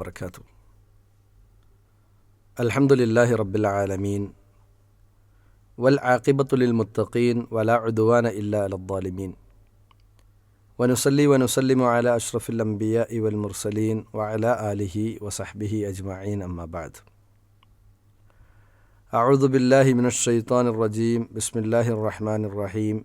وبركاته. الحمد لله رب العالمين والعاقبة للمتقين ولا عدوان إلا على الظالمين. ونصلي ونسلم على أشرف الأنبياء والمرسلين وعلى آله وصحبه أجمعين أما بعد. أعوذ بالله من الشيطان الرجيم. بسم الله الرحمن الرحيم.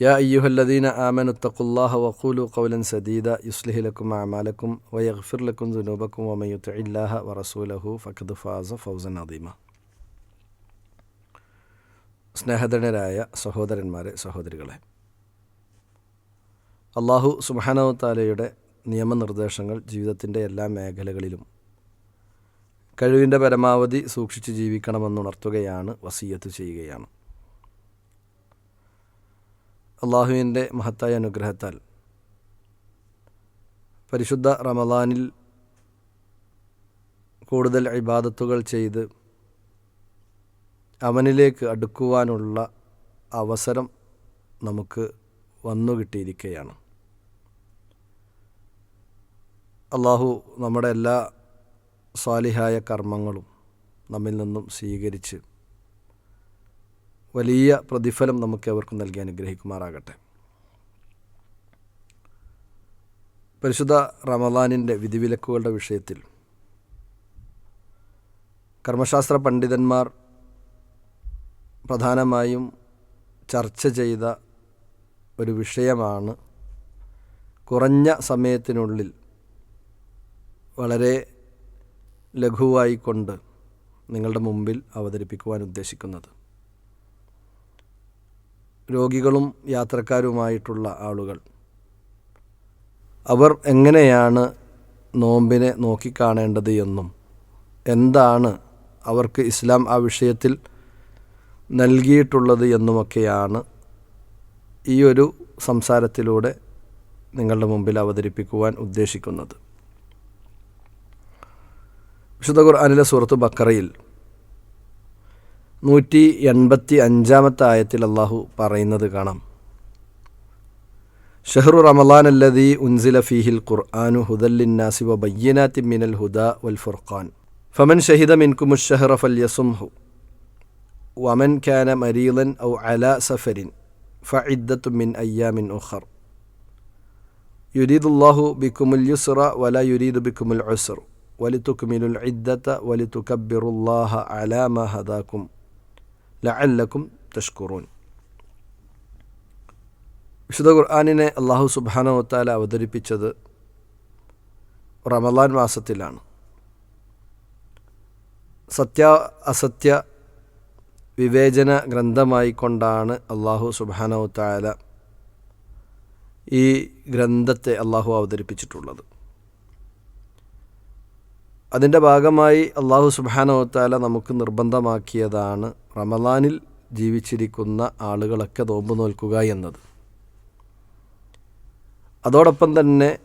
يا أيها الذين آمنوا اتقوا الله وقولوا قولا سديدا يصلح لكم أعمالكم ويغفر لكم ذنوبكم ومن يطع الله ورسوله فقد فاز فوزا عظيما സ്നേഹധനരായ സഹോദരന്മാരെ സഹോദരികളെ അള്ളാഹു സുബാനവത്താലയുടെ നിയമനിർദ്ദേശങ്ങൾ ജീവിതത്തിൻ്റെ എല്ലാ മേഖലകളിലും കഴിവിൻ്റെ പരമാവധി സൂക്ഷിച്ച് ജീവിക്കണമെന്നുണർത്തുകയാണ് വസീയത്ത് ചെയ്യുകയാണ് അള്ളാഹുവിന്റെ മഹത്തായ അനുഗ്രഹത്താൽ. പരിശുദ്ധ റമദാനിൽ കൂടുതൽ ഇബാദത്തുകൾ ചെയ്ത് അവനിലേക്ക് അടുക്കുവാനുള്ള അവസരം നമുക്ക് വന്നു കിട്ടിയിരിക്കുകയാണ്. അള്ളാഹു നമ്മുടെ എല്ലാ സ്വാലിഹായ കർമ്മങ്ങളും നമ്മിൽ നിന്നും സ്വീകരിച്ച് വലിയ പ്രതിഫലം നമുക്ക് അവർക്കും നൽകി അനുഗ്രഹിക്കുമാറാകട്ടെ. പരിശുദ്ധ റമദാനിന്റെ വിധിവിലക്കുകളുടെ വിഷയത്തിൽ കർമ്മശാസ്ത്ര പണ്ഡിതന്മാർ പ്രധാനമായും ചർച്ച ചെയ്ത ഒരു വിഷയമാണ് കുറഞ്ഞ സമയത്തിനുള്ളിൽ വളരെ ലഘുവായിക്കൊണ്ട് നിങ്ങളുടെ മുമ്പിൽ അവതരിപ്പിക്കുവാൻ ഉദ്ദേശിക്കുന്നത്. രോഗികളും യാത്രക്കാരുമായിട്ടുള്ള ആളുകൾ. അവർ എങ്ങനെയാണ് നോമ്പിനെ നോക്കിക്കാണേണ്ടത് എന്നും എന്താണ് അവർക്ക് ഇസ്ലാം ആ വിഷയത്തിൽ നൽകിയിട്ടുള്ളത് എന്നുമൊക്കെയാണ് ഈ ഒരു സംസാരത്തിലൂടെ നിങ്ങളുടെ മുമ്പിൽ അവതരിപ്പിക്കുവാൻ ഉദ്ദേശിക്കുന്നത്. വിശുദ്ധ ഖുർആാനിലെ സുഹൃത്ത് ബക്കറയിൽ നൂറ്റി എൺപത്തി അഞ്ചാമത്തെ ആയത്തിൽ അള്ളാഹു പറയുന്നത് കാണാം ഷഹ്റു റമലാൻ അല്ലദീ ഉൻസില ഫീഹിൽ ഖുർആാനു ഹുദല്ലിന്നാസി വ ബയ്യനാത്തി മിനൽ ഹുദ വൽ ഫുർഖാൻ ഫമൻ ഷഹിദ മിൻകുമു ഷഹ്റ ഫൽ യസുംഹു വമൻ ഖാന മരീലൻ ഔ അല സഫരിൻ ഫഇദ്ദത്തു മിൻ അയ്യാമിൻ ഉഖർ യുരീദുല്ലാഹു ബിക്കുമുൽ യുസ്റ വല യുരീദു ബിക്കുമുൽ ഉസ്ർ വലിത്തുക്കുമിലുൽ ഇദ്ദത്ത വലിത്തുക്കബിറുല്ലാഹ അലാമ ഹദാക്കും ലഅല്ലക്കും തഷ്കുറൂൻ. വിശുദ്ധ ഖുർആാനിനെ അള്ളാഹു സുബാനവത്താല അവതരിപ്പിച്ചത് റമദാൻ മാസത്തിലാണ്. സത്യ അസത്യ വിവേചന ഗ്രന്ഥമായി കൊണ്ടാണ് അള്ളാഹു സുബാനവത്താല ഈ ഗ്രന്ഥത്തെ അള്ളാഹു അവതരിപ്പിച്ചിട്ടുള്ളത്. അതിന്റെ ഭാഗമായി അള്ളാഹു സുബാനോത്താല നമുക്ക് നിർബന്ധമാക്കിയതാണ് റമദാനിൽ ജീവിച്ചിരിക്കുന്ന ആളുകളൊക്കെ നോമ്പ് നോൽക്കുക എന്നത്. അതോടൊപ്പം തന്നെ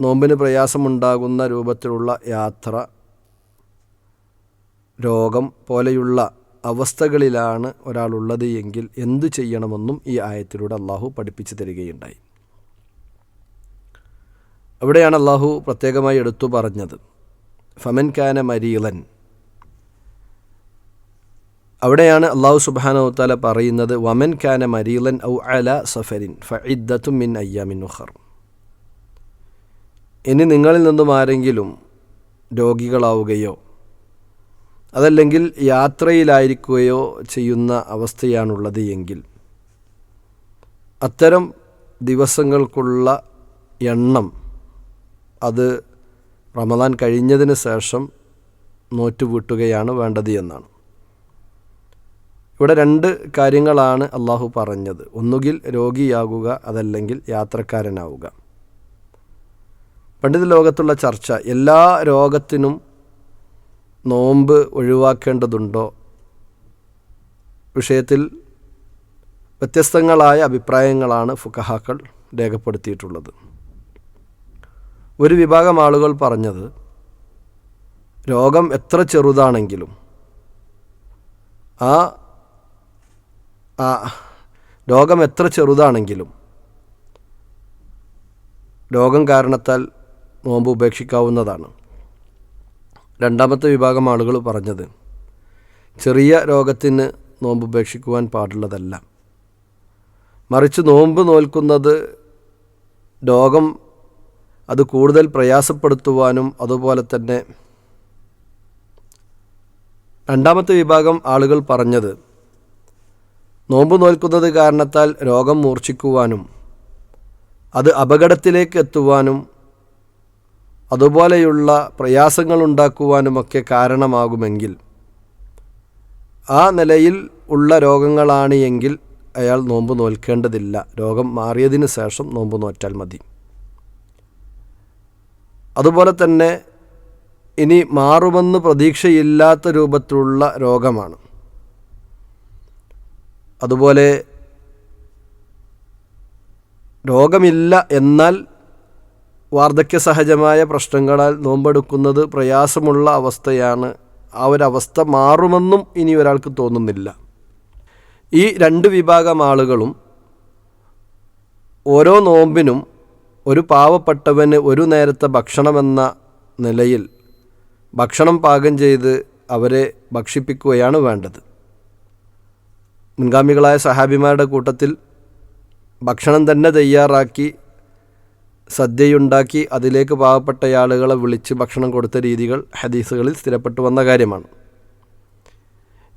നോമ്പിന് പ്രയാസമുണ്ടാകുന്ന രൂപത്തിലുള്ള യാത്ര രോഗം പോലെയുള്ള അവസ്ഥകളിലാണ് ഒരാളുള്ളത് എങ്കിൽ എന്തു ചെയ്യണമെന്നും ഈ ആയത്തിലൂടെ അള്ളാഹു പഠിപ്പിച്ചു തരികയുണ്ടായി. അവിടെയാണ് അള്ളാഹു പ്രത്യേകമായി എടുത്തു പറഞ്ഞത്. ഫമൻ കാന മരീലൻ. അവിടെയാണ് അള്ളാഹു സുബാനോത്താല പറയുന്നത് വമൻ കാന മരീലൻ ഔ അല സഫരിൻ ഫഇദ്ദത്തും മിൻ അയ്യാമിൻ ഉഹർ ഇനി നിങ്ങളിൽ നിന്നും ആരെങ്കിലും രോഗികളാവുകയോ അതല്ലെങ്കിൽ യാത്രയിലായിരിക്കുകയോ ചെയ്യുന്ന അവസ്ഥയാണുള്ളത് എങ്കിൽ അത്തരം ദിവസങ്ങൾക്കുള്ള എണ്ണം അത് റമദാൻ കഴിഞ്ഞതിന് ശേഷം നോറ്റുപൂട്ടുകയാണ് വേണ്ടത് എന്നാണ്. ഇവിടെ രണ്ട് കാര്യങ്ങളാണ് അള്ളാഹു പറഞ്ഞത്. ഒന്നുകിൽ രോഗിയാകുക അതല്ലെങ്കിൽ യാത്രക്കാരനാവുക. പണ്ഡിത ലോകത്തുള്ള ചർച്ച എല്ലാ രോഗത്തിനും നോമ്പ് ഒഴിവാക്കേണ്ടതുണ്ടോ? വിഷയത്തിൽ വ്യത്യസ്തങ്ങളായ അഭിപ്രായങ്ങളാണ് ഫുക്കഹാക്കൾ രേഖപ്പെടുത്തിയിട്ടുള്ളത്. ഒരു വിഭാഗം ആളുകൾ പറഞ്ഞത് രോഗം എത്ര ചെറുതാണെങ്കിലും ആ രോഗം എത്ര ചെറുതാണെങ്കിലും രോഗം കാരണത്താൽ നോമ്പ് ഉപേക്ഷിക്കാവുന്നതാണ്. രണ്ടാമത്തെ വിഭാഗം ആളുകൾ പറഞ്ഞത് ചെറിയ രോഗത്തിന് നോമ്പ് ഉപേക്ഷിക്കുവാൻ പാടുള്ളതല്ല. മറിച്ച് നോമ്പ് നോൽക്കുന്നത് രോഗം അത് കൂടുതൽ പ്രയാസപ്പെടുത്തുവാനും അതുപോലെ തന്നെ രണ്ടാമത്തെ വിഭാഗം ആളുകൾ പറഞ്ഞത് നോമ്പ് നോൽക്കുന്നത് കാരണത്താൽ രോഗം മൂർച്ഛിക്കുവാനും അത് അപകടത്തിലേക്ക് എത്തുവാനും അതുപോലെയുള്ള പ്രയാസങ്ങൾ ഉണ്ടാക്കുവാനുമൊക്കെ കാരണമാകുമെങ്കിൽ ആ നിലയിൽ ഉള്ള രോഗങ്ങളാണ് എങ്കിൽ അയാൾ നോമ്പ് നോൽക്കേണ്ടതില്ല. രോഗം മാറിയതിന് ശേഷം നോമ്പ് നോറ്റാൽ മതി. അതുപോലെ തന്നെ ഇനി മാറുമെന്ന് പ്രതീക്ഷയില്ലാത്ത രൂപത്തിലുള്ള രോഗമാണ്. അതുപോലെ രോഗമില്ല എന്നാൽ വാർദ്ധക്യ സഹജമായ പ്രശ്നങ്ങളാൽ നോമ്പെടുക്കുന്നത് പ്രയാസമുള്ള അവസ്ഥയാണ്. ആ ഒരവസ്ഥ മാറുമെന്നും ഇനി ഒരാൾക്ക് തോന്നുന്നില്ല. ഈ രണ്ട് വിഭാഗം ആളുകളും ഓരോ നോമ്പിനും ഒരു പാവപ്പെട്ടവന് ഒരു നേരത്തെ ഭക്ഷണമെന്ന നിലയിൽ ഭക്ഷണം പാകം ചെയ്ത് അവരെ ഭക്ഷിപ്പിക്കുകയാണ് വേണ്ടത്. മുൻഗാമികളായ സഹാബിമാരുടെ കൂട്ടത്തിൽ ഭക്ഷണം തന്നെ തയ്യാറാക്കി സദ്യയുണ്ടാക്കി അതിലേക്ക് പാവപ്പെട്ട ആളുകളെ വിളിച്ച് ഭക്ഷണം കൊടുത്ത രീതികൾ ഹദീസുകളിൽ സ്ഥിരപ്പെട്ടു വന്ന കാര്യമാണ്.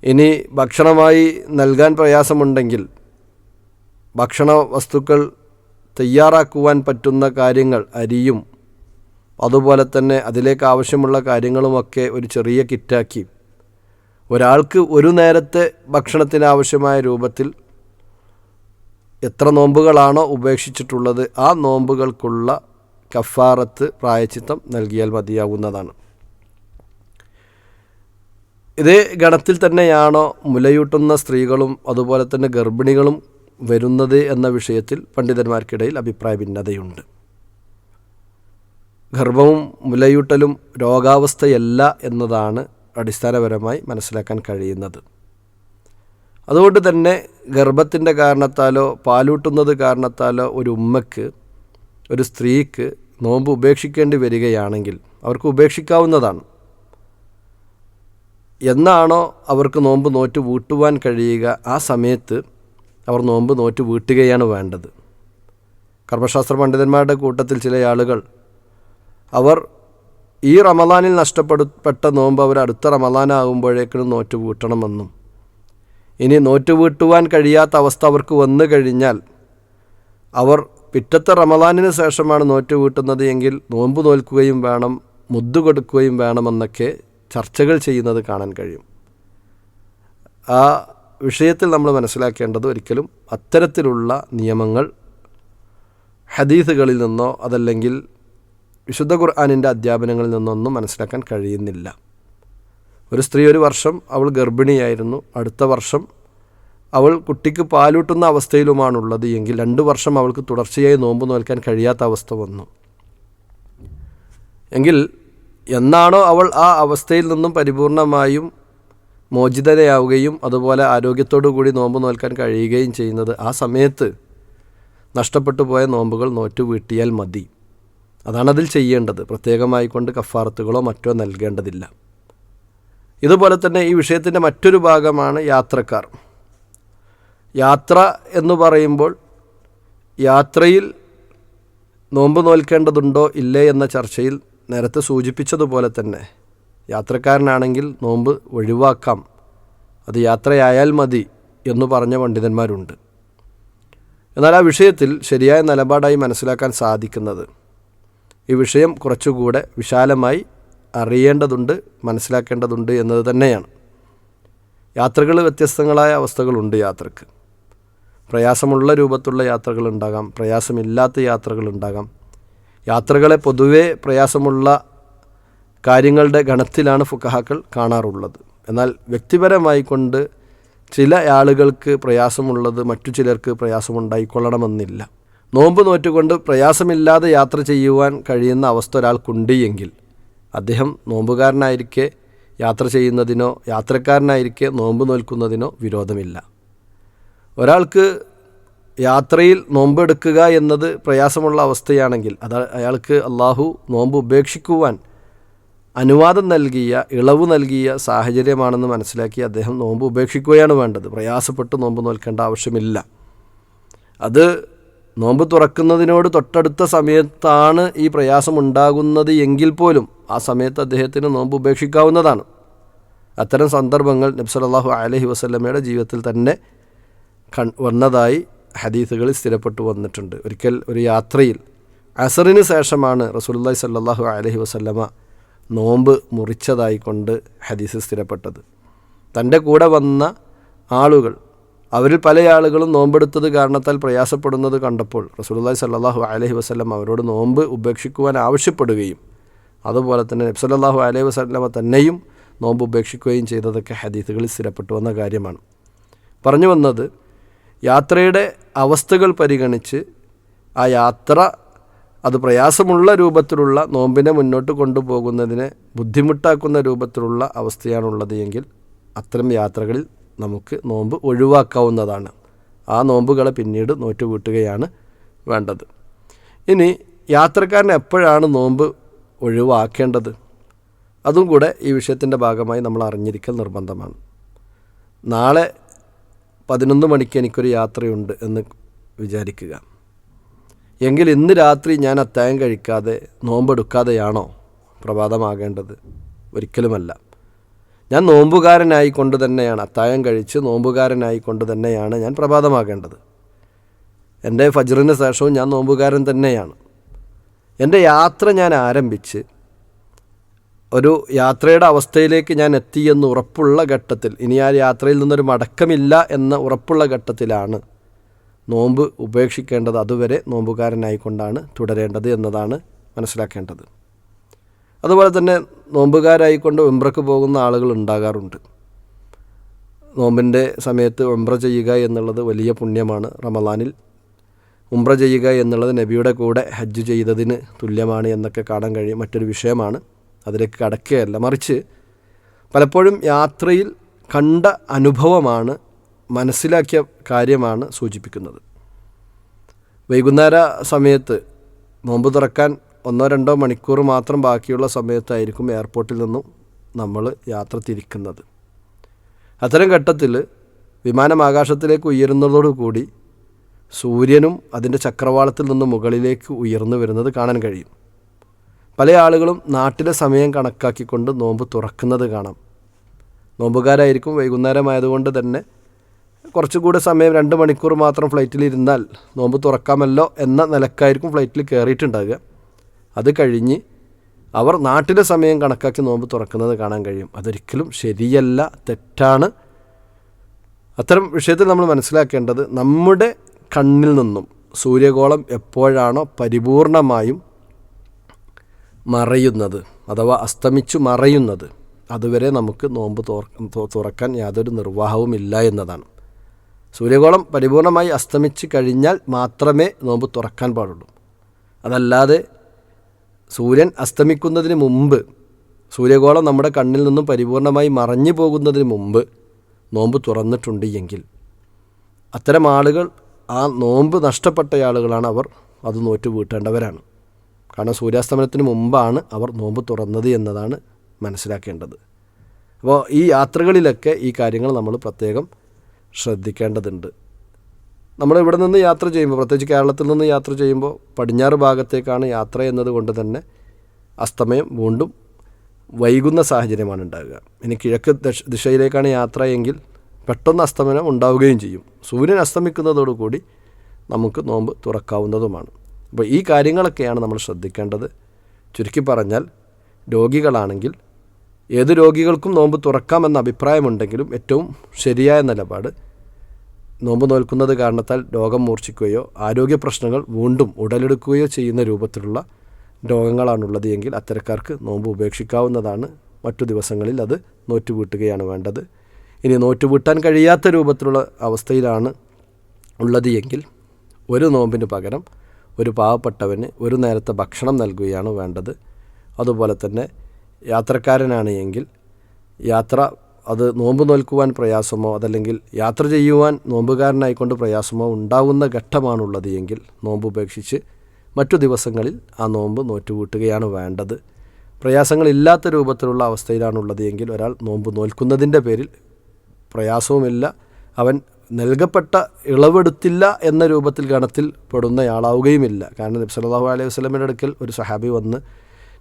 ഇനി ഭക്ഷണമായി നൽകാൻ പ്രയാസമുണ്ടെങ്കിൽ ഭക്ഷണ വസ്തുക്കൾ തയ്യാറാക്കുവാൻ പറ്റുന്ന കാര്യങ്ങൾ അരിയും അതുപോലെ തന്നെ അതിലേക്ക് ആവശ്യമുള്ള കാര്യങ്ങളുമൊക്കെ ഒരു ചെറിയ കിറ്റാക്കി. ഒരാൾക്ക് ഒരു നേരത്തെ ഭക്ഷണത്തിന് ആവശ്യമായ രൂപത്തിൽ എത്ര നോമ്പുകളാണോ ഉപേക്ഷിച്ചിട്ടുള്ളത് ആ നോമ്പുകൾക്കുള്ള കഫാറത്ത് പ്രായച്ചിത്തം നൽകിയാൽ മതിയാവുന്നതാണ്. ഇതേ ഗണത്തിൽ തന്നെയാണോ മുലയൂട്ടുന്ന സ്ത്രീകളും അതുപോലെ തന്നെ ഗർഭിണികളും വരുന്നത് എന്ന വിഷയത്തിൽ പണ്ഡിതന്മാർക്കിടയിൽ അഭിപ്രായ ഭിന്നതയുണ്ട് ഗർഭവും മുലയൂട്ടലും രോഗാവസ്ഥയല്ല എന്നതാണ് അടിസ്ഥാനപരമായി മനസ്സിലാക്കാൻ കഴിയുന്നത്. അതുകൊണ്ട് തന്നെ ഗർഭത്തിന്റെ കാരണത്താലോ പാലൂട്ടുന്നത് കാരണത്താലോ ഒരു ഉമ്മയ്ക്ക് ഒരു സ്ത്രീക്ക് നോമ്പ് ഉപേക്ഷിക്കേണ്ടി വരികയാണെങ്കിൽ അവർക്ക് ഉപേക്ഷിക്കാവുന്നതാണ്. എന്നാണോ അവർക്ക് നോമ്പ് നോറ്റ് വീട്ടുവാൻ കഴിയുക ആ സമയത്ത് അവർ നോമ്പ് നോറ്റ് വീട്ടുകയാണ് വേണ്ടത്. കർമ്മശാസ്ത്ര പണ്ഡിതന്മാരുടെ കൂട്ടത്തിൽ ചില ആളുകൾ അവർ ഈ റമദാനിൽ നഷ്ടപ്പെടുപ്പെട്ട നോമ്പ് അവർ അടുത്ത റമദാനാകുമ്പോഴേക്കും നോറ്റ് വീട്ടണമെന്നും ഇനി നോറ്റ് വീട്ടുവാൻ കഴിയാത്ത അവസ്ഥ അവർക്ക് വന്നു കഴിഞ്ഞാൽ അവർ പിറ്റത്തെ റമദാനിന് ശേഷമാണ് നോറ്റ് വീട്ടുന്നത് എങ്കിൽ നോമ്പ് നോൽക്കുകയും വേണം മുദ്ദു കൊടുക്കുകയും വേണമെന്നൊക്കെ ചർച്ചകൾ ചെയ്യുന്നത് കാണാൻ കഴിയും. ആ വിഷയത്തിൽ നമ്മൾ മനസ്സിലാക്കേണ്ടത് ഒരിക്കലും അത്തരത്തിലുള്ള നിയമങ്ങൾ ഹദീസുകളിൽ നിന്നോ അതല്ലെങ്കിൽ വിശുദ്ധ ഖുർആാനിന്റെ അധ്യാപനങ്ങളിൽ നിന്നൊന്നും മനസ്സിലാക്കാൻ കഴിയുന്നില്ല. ഒരു സ്ത്രീ ഒരു വർഷം അവൾ ഗർഭിണിയായിരുന്നു. അടുത്ത വർഷം അവൾ കുട്ടിക്ക് പാലൂട്ടുന്ന അവസ്ഥയിലുമാണുള്ളത് എങ്കിൽ രണ്ട് വർഷം അവൾക്ക് തുടർച്ചയായി നോമ്പ് നോൽക്കാൻ കഴിയാത്ത അവസ്ഥ വന്നു. എങ്കിൽ എന്നാണോ അവൾ ആ അവസ്ഥയിൽ നിന്നും പരിപൂർണമായും മോചിതരയാവുകയും അതുപോലെ ആരോഗ്യത്തോടു കൂടി നോമ്പ് നോൽക്കാൻ കഴിയുകയും ചെയ്യുന്നത് ആ സമയത്ത് നഷ്ടപ്പെട്ടു പോയ നോമ്പുകൾ നോറ്റു വീട്ടിയാൽ മതി. അതാണതിൽ ചെയ്യേണ്ടത്. പ്രത്യേകമായി കൊണ്ട് കഫാറത്തുകളോ മറ്റോ നൽകേണ്ടതില്ല. ഇതുപോലെ തന്നെ ഈ വിഷയത്തിന്റെ മറ്റൊരു ഭാഗമാണ് യാത്രക്കാർ. യാത്ര എന്ന് പറയുമ്പോൾ യാത്രയിൽ നോമ്പ് നോൽക്കേണ്ടതുണ്ടോ ഇല്ലേ എന്ന ചർച്ചയിൽ നേരത്തെ സൂചിപ്പിച്ചതുപോലെ തന്നെ യാത്രക്കാരനാണെങ്കിൽ നോമ്പ് ഒഴിവാക്കാം. അത് യാത്രയായാൽ മതി എന്ന് പറഞ്ഞ പണ്ഡിതന്മാരുണ്ട്. എന്നാൽ ആ വിഷയത്തിൽ ശരിയായ നിലപാടായി മനസ്സിലാക്കാൻ സാധിക്കുന്നത്. ഈ വിഷയം കുറച്ചുകൂടെ വിശാലമായി അറിയേണ്ടതുണ്ട് മനസ്സിലാക്കേണ്ടതുണ്ട് എന്നത് തന്നെയാണ്. യാത്രകൾ വ്യത്യസ്തങ്ങളായ അവസ്ഥകളുണ്ട് യാത്രയ്ക്ക്. പ്രയാസമുള്ള രൂപത്തുള്ള യാത്രകളുണ്ടാകാം പ്രയാസമില്ലാത്ത യാത്രകളുണ്ടാകാം യാത്രകളെ പൊതുവേ പ്രയാസമുള്ള കാര്യങ്ങളുടെ ഗണത്തിലാണ് ഫുക്കഹാക്കൾ കാണാറുള്ളത്. എന്നാൽ വ്യക്തിപരമായി കൊണ്ട് ചില ആളുകൾക്ക് പ്രയാസമുള്ളത് മറ്റു ചിലർക്ക് പ്രയാസമുണ്ടായിക്കൊള്ളണമെന്നില്ല. നോമ്പ് നോറ്റുകൊണ്ട് പ്രയാസമില്ലാതെ യാത്ര ചെയ്യുവാൻ കഴിയുന്ന അവസ്ഥ ഒരാൾക്കുണ്ട് എങ്കിൽ അദ്ദേഹം നോമ്പുകാരനായിരിക്കെ യാത്ര ചെയ്യുന്നതിനോ യാത്രക്കാരനായിരിക്കെ നോമ്പ് നോൽക്കുന്നതിനോ വിരോധമില്ല. ഒരാൾക്ക് യാത്രയിൽ നോമ്പെടുക്കുക എന്നത് പ്രയാസമുള്ള അവസ്ഥയാണെങ്കിൽ അത് അയാൾക്ക് അള്ളാഹു നോമ്പ് ഉപേക്ഷിക്കുവാൻ അനുവാദം നൽകിയ ഇളവ് നൽകിയ സാഹചര്യമാണെന്ന് മനസ്സിലാക്കി അദ്ദേഹം നോമ്പ് ഉപേക്ഷിക്കുകയാണ് വേണ്ടത്. പ്രയാസപ്പെട്ട് നോമ്പ് നോൽക്കേണ്ട ആവശ്യമില്ല. അത് നോമ്പ് തുറക്കുന്നതിനോട് തൊട്ടടുത്ത സമയത്താണ് ഈ പ്രയാസം ഉണ്ടാകുന്നത് എങ്കിൽ പോലും ആ സമയത്ത് അദ്ദേഹത്തിന് നോമ്പ് ഉപേക്ഷിക്കാവുന്നതാണ്. അത്തരം സന്ദർഭങ്ങൾ നബ്സലാഹു അലഹി വസ്ലമയുടെ ജീവിതത്തിൽ തന്നെ കൺ വന്നതായി ഹദീസുകളിൽ സ്ഥിരപ്പെട്ടു വന്നിട്ടുണ്ട്. ഒരിക്കൽ ഒരു യാത്രയിൽ അസറിന് ശേഷമാണ് റസൂലുല്ലാഹി സല്ലാഹു അലഹി വസല്ലമ നോമ്പ് മുറിച്ചതായിക്കൊണ്ട് ഹദീസ് സ്ഥിരപ്പെട്ടത്. തന്റെ കൂടെ വന്ന ആളുകൾ അവരിൽ പല ആളുകളും നോമ്പെടുത്തത് കാരണത്താൽ പ്രയാസപ്പെടുന്നത് കണ്ടപ്പോൾ റസൂലുള്ളാഹി സല്ലാഹു അലഹി വസ്ലം അവരോട് നോമ്പ് ഉപേക്ഷിക്കുവാൻ ആവശ്യപ്പെടുകയും അതുപോലെ തന്നെ നബ്സല്ലാഹു അലൈഹി വസ്ലമ തന്നെയും നോമ്പ് ഉപേക്ഷിക്കുകയും ചെയ്തതൊക്കെ ഹദീസുകളിൽ സ്ഥിരപ്പെട്ടു വന്ന കാര്യമാണ്. പറഞ്ഞു വന്നത് യാത്രയുടെ അവസ്ഥകൾ പരിഗണിച്ച് ആ യാത്ര അത് പ്രയാസമുള്ള രൂപത്തിലുള്ള നോമ്പിനെ മുന്നോട്ട് കൊണ്ടുപോകുന്നതിനെ ബുദ്ധിമുട്ടാക്കുന്ന രൂപത്തിലുള്ള അവസ്ഥയാണുള്ളത് എങ്കിൽ അത്തരം യാത്രകളിൽ നമുക്ക് നോമ്പ് ഒഴിവാക്കാവുന്നതാണ്. ആ നോമ്പുകളെ പിന്നീട് നോറ്റുകൂട്ടുകയാണ് വേണ്ടത്. ഇനി യാത്രക്കാരൻ എപ്പോഴാണ് നോമ്പ് ഒഴിവാക്കേണ്ടത്? അതും കൂടെ ഈ വിഷയത്തിന്റെ ഭാഗമായി നമ്മൾ അറിഞ്ഞിരിക്കൽ നിർബന്ധമാണ്. നാളെ പതിനൊന്ന് മണിക്ക് എനിക്കൊരു യാത്രയുണ്ട് എന്ന് വിചാരിക്കുക. എങ്കിൽ ഇന്ന് രാത്രി ഞാൻ അത്തായം കഴിക്കാതെ നോമ്പെടുക്കാതെയാണോ പ്രഭാതമാകേണ്ടത്? ഒരിക്കലുമല്ല. ഞാൻ നോമ്പുകാരനായി കൊണ്ട് തന്നെയാണ് അത്തായം കഴിച്ച് നോമ്പുകാരനായി കൊണ്ട് തന്നെയാണ് ഞാൻ പ്രഭാതമാകേണ്ടത്. എന്റെ ഫജറിന് ശേഷവും ഞാൻ നോമ്പുകാരൻ തന്നെയാണ്. എന്റെ യാത്ര ഞാൻ ആരംഭിച്ച് ഒരു യാത്രയുടെ അവസ്ഥയിലേക്ക് ഞാൻ എത്തിയെന്ന് ഉറപ്പുള്ള ഘട്ടത്തിൽ ഇനി ആ യാത്രയിൽ നിന്നൊരു മടക്കമില്ല എന്ന ഉറപ്പുള്ള ഘട്ടത്തിലാണ് നോമ്പ് ഉപേക്ഷിക്കേണ്ടത് അതുവരെ നോമ്പുകാരനായിക്കൊണ്ടാണ് തുടരേണ്ടത് എന്നതാണ് മനസ്സിലാക്കേണ്ടത്. അതുപോലെ തന്നെ നോമ്പുകാരായിക്കൊണ്ട് ഉംറക്ക് പോകുന്ന ആളുകൾ ഉണ്ടാകാറുണ്ട്. നോമ്പിന്റെ സമയത്ത് ഉംറ ചെയ്യുക എന്നുള്ളത് വലിയ പുണ്യമാണ്. റമദാനിൽ ഉംറ ചെയ്യുക എന്നുള്ളത് നബിയുടെ കൂടെ ഹജ്ജ് ചെയ്തതിന് തുല്യമാണ് എന്നൊക്കെ കാണാൻ കഴിയും. മറ്റൊരു വിഷയമാണ് അതിലേക്ക് കടക്കുകയല്ല. മറിച്ച് പലപ്പോഴും യാത്രയിൽ കണ്ട അനുഭവമാണ് മനസ്സിലാക്കിയ കാര്യമാണ് സൂചിപ്പിക്കുന്നത്. വൈകുന്നേര സമയത്ത് നോമ്പ് തുറക്കാൻ ഒന്നോ രണ്ടോ മണിക്കൂർ മാത്രം ബാക്കിയുള്ള സമയത്തായിരിക്കും എയർപോർട്ടിൽ നിന്നും നമ്മൾ യാത്ര തിരിക്കുന്നത്. അത്തരം ഘട്ടത്തിൽ വിമാനം ആകാശത്തിലേക്ക് ഉയരുന്നതോടുകൂടി സൂര്യനും അതിന്റെ ചക്രവാളത്തിൽ നിന്ന് മുകളിലേക്ക് ഉയർന്നു വരുന്നത് കാണാൻ കഴിയും. പല ആളുകളും നാട്ടിലെ സമയം കണക്കാക്കിക്കൊണ്ട് നോമ്പ് തുറക്കുന്നത് കാണാം. നോമ്പുകാരായിരിക്കും വൈകുന്നേരമായതുകൊണ്ട് തന്നെ കുറച്ചുകൂടെ സമയം രണ്ട് മണിക്കൂർ മാത്രം ഫ്ലൈറ്റിൽ ഇരുന്നാൽ നോമ്പ് തുറക്കാമല്ലോ എന്ന നിലക്കായിരിക്കും ഫ്ലൈറ്റിൽ കയറിയിട്ടുണ്ടാകുക അത് കഴിഞ്ഞ് അവർ നാട്ടിലെ സമയം കണക്കാക്കി നോമ്പ് തുറക്കുന്നത് കാണാൻ കഴിയും. അതൊരിക്കലും ശരിയല്ല തെറ്റാണ്. അത്തരം വിഷയത്തിൽ നമ്മൾ മനസ്സിലാക്കേണ്ടത് നമ്മുടെ കണ്ണിൽ നിന്നും സൂര്യഗോളം എപ്പോഴാണോ പരിപൂർണമായും മറയുന്നത് അഥവാ അസ്തമിച്ചു മറയുന്നത് അതുവരെ നമുക്ക് നോമ്പ് തുറക്കാൻ യാതൊരു നിർവാഹവും ഇല്ല എന്നതാണ്. സൂര്യഗോളം പരിപൂർണമായി അസ്തമിച്ച് കഴിഞ്ഞാൽ മാത്രമേ നോമ്പ് തുറക്കാൻ പാടുള്ളൂ. അതല്ലാതെ സൂര്യൻ അസ്തമിക്കുന്നതിന് മുമ്പ് സൂര്യഗോളം നമ്മുടെ കണ്ണിൽ നിന്നും പരിപൂർണമായി മറഞ്ഞു പോകുന്നതിന് മുമ്പ് നോമ്പ് തുറന്നിട്ടുണ്ട് എങ്കിൽ അത്തരം ആളുകൾ ആ നോമ്പ് നഷ്ടപ്പെട്ട ആളുകളാണ് അവർ അത് നോറ്റ് വീട്ടേണ്ടവരാണ്. കാരണം സൂര്യാസ്തമനത്തിന് മുമ്പാണ് അവർ നോമ്പ് തുറന്നത് എന്നതാണ് മനസ്സിലാക്കേണ്ടത്. അപ്പോൾ ഈ യാത്രകളിലൊക്കെ ഈ കാര്യങ്ങൾ നമ്മൾ പ്രത്യേകം ശ്രദ്ധിക്കേണ്ടതുണ്ട്. നമ്മൾ ഇവിടെ നിന്ന് യാത്ര ചെയ്യുമ്പോൾ പ്രത്യേകിച്ച് കേരളത്തിൽ നിന്ന് യാത്ര ചെയ്യുമ്പോൾ പടിഞ്ഞാറ് ഭാഗത്തേക്കാണ് യാത്ര എന്നതുകൊണ്ട് തന്നെ അസ്തമയം വീണ്ടും വൈകുന്ന സാഹചര്യമാണ് ഉണ്ടാകുക. ഇനി കിഴക്ക് ദിശയിലേക്കാണ് യാത്ര എങ്കിൽ പെട്ടെന്ന് അസ്തമനം ഉണ്ടാവുകയും ചെയ്യും. സൂര്യൻ അസ്തമിക്കുന്നതോടുകൂടി നമുക്ക് നോമ്പ് തുറക്കാവുന്നതുമാണ്. അപ്പോൾ ഈ കാര്യങ്ങളൊക്കെയാണ് നമ്മൾ ശ്രദ്ധിക്കേണ്ടത്. ചുരുക്കി പറഞ്ഞാൽ രോഗികളാണെങ്കിൽ ഏത് രോഗികൾക്കും നോമ്പ് തുറക്കാമെന്ന അഭിപ്രായമുണ്ടെങ്കിലും ഏറ്റവും ശരിയായ നിലപാട് നോമ്പ് നോൽക്കുന്നത് കാരണത്താൽ രോഗം മൂർച്ഛിക്കുകയോ ആരോഗ്യ പ്രശ്നങ്ങൾ വീണ്ടും ഉടലെടുക്കുകയോ ചെയ്യുന്ന രൂപത്തിലുള്ള രോഗങ്ങളാണുള്ളത് എങ്കിൽ അത്തരക്കാർക്ക് നോമ്പ് ഉപേക്ഷിക്കാവുന്നതാണ്. മറ്റു ദിവസങ്ങളിൽ അത് നോറ്റുവീട്ടുകയാണ് വേണ്ടത്. ഇനി നോറ്റ് വീട്ടാൻ കഴിയാത്ത രൂപത്തിലുള്ള അവസ്ഥയിലാണ് ഉള്ളത് എങ്കിൽ ഒരു നോമ്പിന് പകരം ഒരു പാവപ്പെട്ടവന് ഒരു നേരത്തെ ഭക്ഷണം നൽകുകയാണ് വേണ്ടത്. അതുപോലെ തന്നെ യാത്രക്കാരനാണ് എങ്കിൽ യാത്ര അത് നോമ്പ് നോൽക്കുവാൻ പ്രയാസമോ അതല്ലെങ്കിൽ യാത്ര ചെയ്യുവാൻ നോമ്പുകാരനായിക്കൊണ്ട് പ്രയാസമോ ഉണ്ടാവുന്ന ഘട്ടമാണുള്ളത് എങ്കിൽ നോമ്പ് ഉപേക്ഷിച്ച് മറ്റു ദിവസങ്ങളിൽ ആ നോമ്പ് നോറ്റുകൂട്ടുകയാണ് വേണ്ടത്. പ്രയാസങ്ങളില്ലാത്ത രൂപത്തിലുള്ള അവസ്ഥയിലാണുള്ളത് എങ്കിൽ ഒരാൾ നോമ്പ് നോൽക്കുന്നതിന്റെ പേരിൽ പ്രയാസവുമില്ല. അവൻ നൽകപ്പെട്ട ഇളവെടുത്തില്ല എന്ന രൂപത്തിൽ ഗണത്തിൽ പെടുന്നയാളാവുകയുമില്ല. കാരണം നബി സല്ലല്ലാഹു അലൈഹി വസ്ലമിന്റെ അടുക്കൽ ഒരു സഹാബി വന്ന്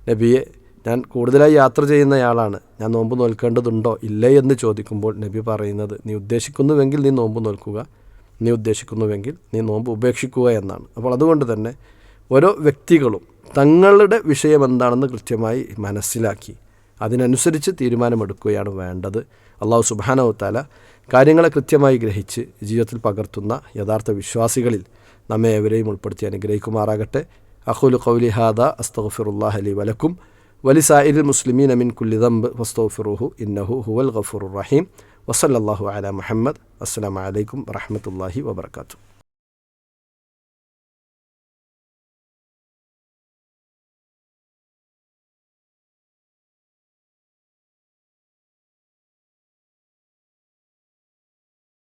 നബിയെ ഞാൻ കൂടുതലായി യാത്ര ചെയ്യുന്നയാളാണ്. ഞാൻ നോമ്പ് നോൽക്കേണ്ടതുണ്ടോ? ഇല്ലേ എന്ന് ചോദിക്കുമ്പോൾ നബി പറയുന്നത് നീ ഉദ്ദേശിക്കുന്നുവെങ്കിൽ നീ നോമ്പ് നോൽക്കുക. നീ ഉദ്ദേശിക്കുന്നുവെങ്കിൽ നീ നോമ്പ് ഉപേക്ഷിക്കുക എന്നാണ്. അപ്പോൾ അതുകൊണ്ട് തന്നെ ഓരോ വ്യക്തികളും തങ്ങളുടെ വിഷയം എന്താണെന്ന് കൃത്യമായി മനസ്സിലാക്കി അതിനനുസരിച്ച് തീരുമാനമെടുക്കുകയാണ് വേണ്ടത്. അള്ളാഹു സുബാനവത്താല കാര്യങ്ങളെ കൃത്യമായി ഗ്രഹിച്ച് ജീവിതത്തിൽ പകർത്തുന്ന യഥാർത്ഥ വിശ്വാസികളിൽ നമ്മെ എവരെയും ഉൾപ്പെടുത്തി അനുഗ്രഹിക്കുമാറാകട്ടെ. അഹുൽ കൗലി ഹാദ അലി വലക്കും ولسائر المسلمين من كل ذنب فاستغفروه إنه هو الغفور الرحيم. وصلى الله على محمد. السلام عليكم ورحمة الله وبركاته.